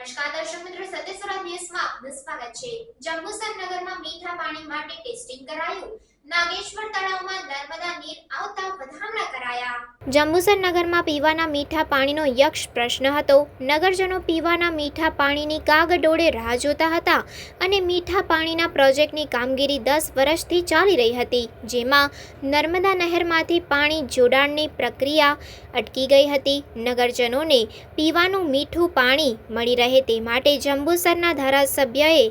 નમસ્કાર, દર્શક મિત્રો સત્યસરા ન્યૂઝમાં આપનું સ્વાગત છે. જંબુસર નગરમાં મીઠા પાણી માટે ટેસ્ટિંગ કરાયું. જંબુસર નગરમાં પીવાના મીઠા પાણીનો યક્ષ પ્રશ્ન હતો. નગરજનો પીવાના મીઠા પાણીની કાગડોળે રાહ જોતા હતા અને મીઠા પાણીના પ્રોજેક્ટની કામગીરી દસ વર્ષથી ચાલી રહી હતી, જેમાં નર્મદા નહેરમાંથી પાણી જોડાણની પ્રક્રિયા અટકી ગઈ હતી. નગરજનોને પીવાનું મીઠું પાણી મળી રહે તે માટે જંબુસરના ધારાસભ્યએ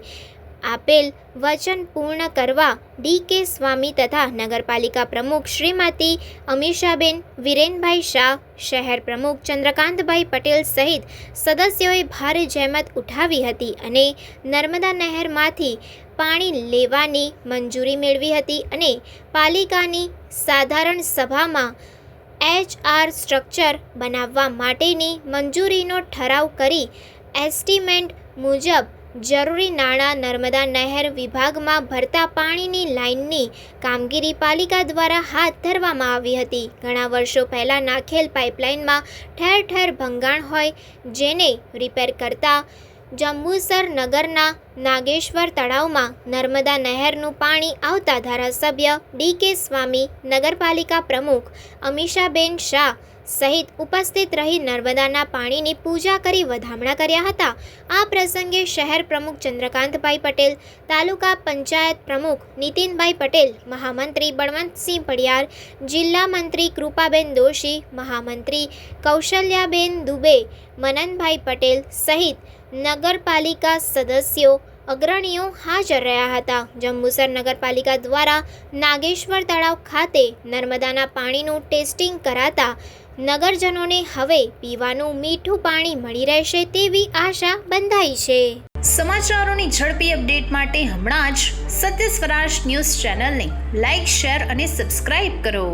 આપેલ વચન પૂર્ણ કરવા ડી કે સ્વામી તથા નગરપાલિકા પ્રમુખ શ્રીમતી અમીષાબેન વિરેનભાઈ શાહ, શહેર પ્રમુખ ચંદ્રકાંતભાઈ પટેલ સહિત સદસ્યોએ ભારે જહેમત ઉઠાવી હતી અને નર્મદા નહેરમાંથી પાણી લેવાની મંજૂરી મેળવી હતી અને પાલિકાની સાધારણ સભામાં એચઆર સ્ટ્રક્ચર બનાવવા માટેની મંજૂરીનો ઠરાવ કરી એસ્ટિમેન્ટ મુજબ જરૂરી નાણાં નર્મદા નહેર વિભાગમાં ભરતા પાણીની લાઇનની કામગીરી પાલિકા દ્વારા હાથ ધરવામાં આવી હતી. ઘણા વર્ષો પહેલાં નાખેલ પાઇપલાઇનમાં ઠેર ઠેર ભંગાણ હોય જેને રિપેર કરતા જંબુસર નગરના નાગેશ્વર તળાવમાં નર્મદા નહેરનું પાણી આવતા ધારાસભ્ય ડી કે સ્વામી નગરપાલિકા પ્રમુખ અમીષાબેન શાહ સહિત ઉપસ્થિત રહી નર્મદાના પાણીની પૂજા કરી વધામણા કર્યા હતા. આ પ્રસંગે શહેર પ્રમુખ ચંદ્રકાંતભાઈ પટેલ, તાલુકા પંચાયત પ્રમુખ નીતિનભાઈ પટેલ, મહામંત્રી બળવંતસિંહ પડિયાર, જિલ્લા મંત્રી કૃપાબેન દોશી, મહામંત્રી કૌશલ્યાબેન દુબે, મનનભાઈ પટેલ સહિત નગરપાલિકા સદસ્યો અગ્રણીઓ હાજર રહ્યા હતા. જંબુસર નગરપાલિકા દ્વારા નાગેશ્વર તળાવ ખાતે નર્મદાના પાણીનું ટેસ્ટિંગ કરાતા નગરજનોને હવે પીવાનું મીઠું પાણી મળી રહેશે તેવી આશા બંધાઈ છે. સમાચારોની ઝડપી અપડેટ માટે હમણાં જ સત્ય સ્વરાજ ન્યૂઝ ચેનલને લાઇક શેર અને સબસ્ક્રાઇબ કરો.